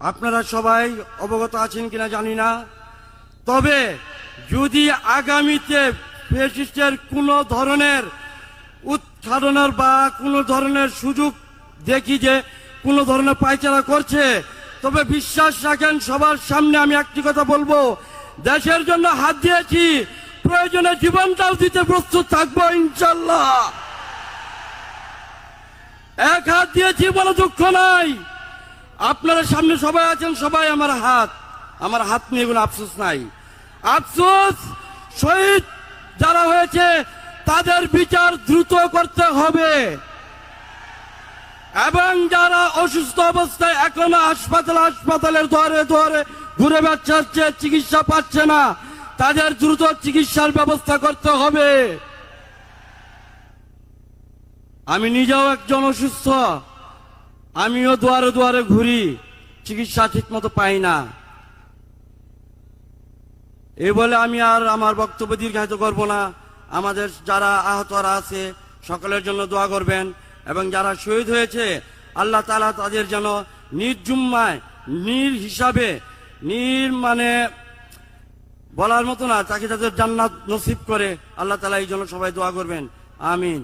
আপনারা সবাই অবগত আছেন কিনা জানি না। তবে যদি আগামীতে ফেসিস্টের কোনো ধরনের উৎখাদনের বা কোনো ধরনের সুযোগ দেখি যে কোনো ধরনের পায়চারা করছে, তবে বিশ্বাস রাখেন, সবার সামনে আমি একটি কথা বলব। দেশের জন্য হাত দিয়েছি, প্রয়োজনে জীবনটাও দিতে প্রস্তুত থাকব ইনশাল্লাহ এক হাত দিয়েছি বলে দুঃখ নাই। আপনারা সামনে সবাই আছেন, সবাই আমার হাত আমার হাত নিয়ে কোনো আফসোস নাই। আফসোস, শহীদ যারা হয়েছে, তাদের বিচার দ্রুত করতে হবে। এবং যারা অসুস্থ অবস্থায় এখনও হাসপাতাল, হাসপাতালের দুয়ারে দুয়ারে ঘুরে বেড়াচ্ছে চিকিৎসা পাচ্ছে না, তাদের দ্রুত চিকিৎসার ব্যবস্থা করতে হবে। আমি নিজেও একজন অসুস্থ। আমিও দুয়ারে দুয়ারে ঘুরি, চিকিৎসা ঠিক মতো পাই না। এই বলে আমি আর আমার বক্তব্য দীর্ঘায়িত করব না। আমাদের যারা আহতরা আছে, সকলের জন্য দোয়া করবেন এবং যারা শহীদ হয়েছে, আল্লাহ তালা তাদের যেন নির্জুম্মায়, নির হিসাবে, নির মানে বলার মতো না, তাকে তাদের জান্নাত নসিব করে আল্লাহ তালা এই জন্য সবাই দোয়া করবেন। আমিন।